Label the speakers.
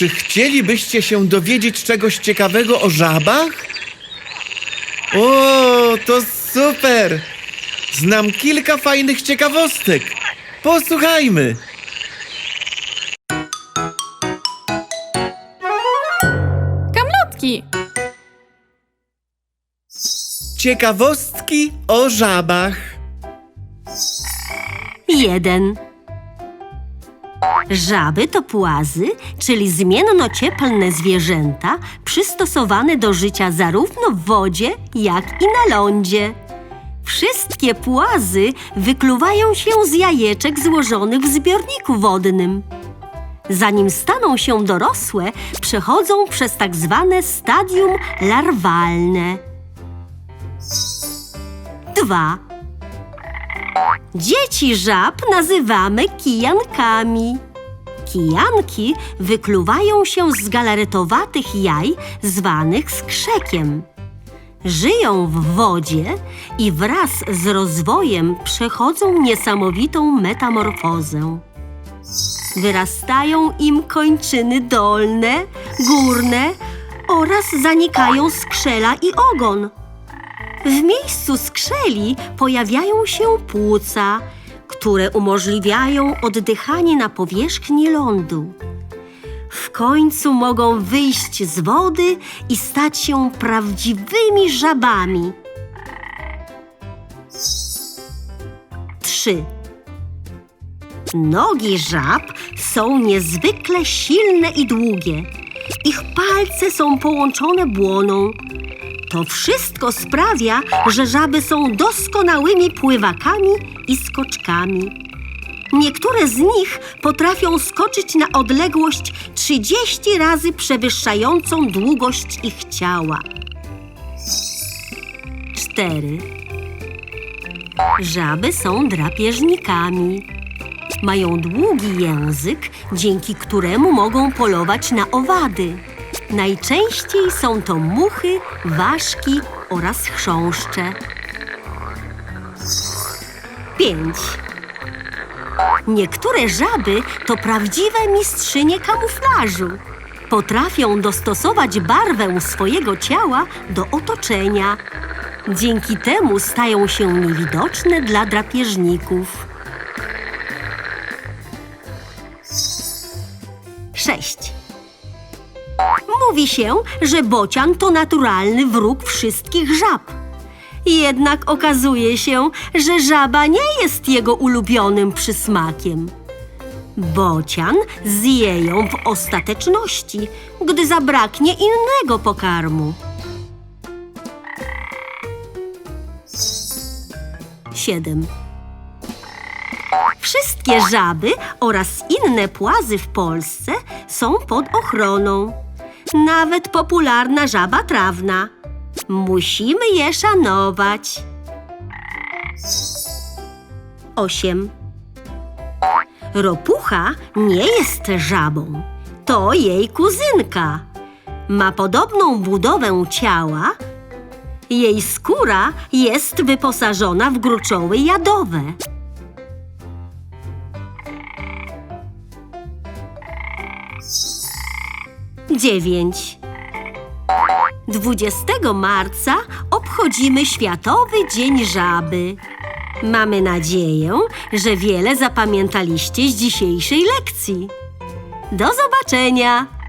Speaker 1: Czy chcielibyście się dowiedzieć czegoś ciekawego o żabach? O, to super! Znam kilka fajnych ciekawostek. Posłuchajmy.
Speaker 2: Kamlotki!
Speaker 1: Ciekawostki o żabach.
Speaker 3: 1. Żaby to płazy, czyli zmienno-cieplne zwierzęta przystosowane do życia zarówno w wodzie, jak i na lądzie. Wszystkie płazy wykluwają się z jajeczek złożonych w zbiorniku wodnym. Zanim staną się dorosłe, przechodzą przez tak zwane stadium larwalne. 2. Dzieci żab nazywamy kijankami. Kijanki wykluwają się z galaretowatych jaj zwanych skrzekiem. Żyją w wodzie i wraz z rozwojem przechodzą niesamowitą metamorfozę. Wyrastają im kończyny dolne, górne oraz zanikają skrzela i ogon. W miejscu skrzeli pojawiają się płuca, które umożliwiają oddychanie na powierzchni lądu. W końcu mogą wyjść z wody i stać się prawdziwymi żabami. 3. Nogi żab są niezwykle silne i długie. Ich palce są połączone błoną. To wszystko sprawia, że żaby są doskonałymi pływakami i skoczkami. Niektóre z nich potrafią skoczyć na odległość 30 razy przewyższającą długość ich ciała. 4. Żaby są drapieżnikami. Mają długi język, dzięki któremu mogą polować na owady. Najczęściej są to muchy, ważki oraz chrząszcze. 5. Niektóre żaby to prawdziwe mistrzynie kamuflażu. Potrafią dostosować barwę swojego ciała do otoczenia. Dzięki temu stają się niewidoczne dla drapieżników. 6. Mówi się, że bocian to naturalny wróg wszystkich żab. Jednak okazuje się, że żaba nie jest jego ulubionym przysmakiem. Bocian zje ją w ostateczności, gdy zabraknie innego pokarmu. 7. Wszystkie żaby oraz inne płazy w Polsce są pod ochroną. Nawet popularna żaba trawna. Musimy je szanować. 8. Ropucha nie jest żabą. To jej kuzynka. Ma podobną budowę ciała. Jej skóra jest wyposażona w gruczoły jadowe. 9. 20 marca obchodzimy Światowy Dzień Żaby. Mamy nadzieję, że wiele zapamiętaliście z dzisiejszej lekcji. Do zobaczenia!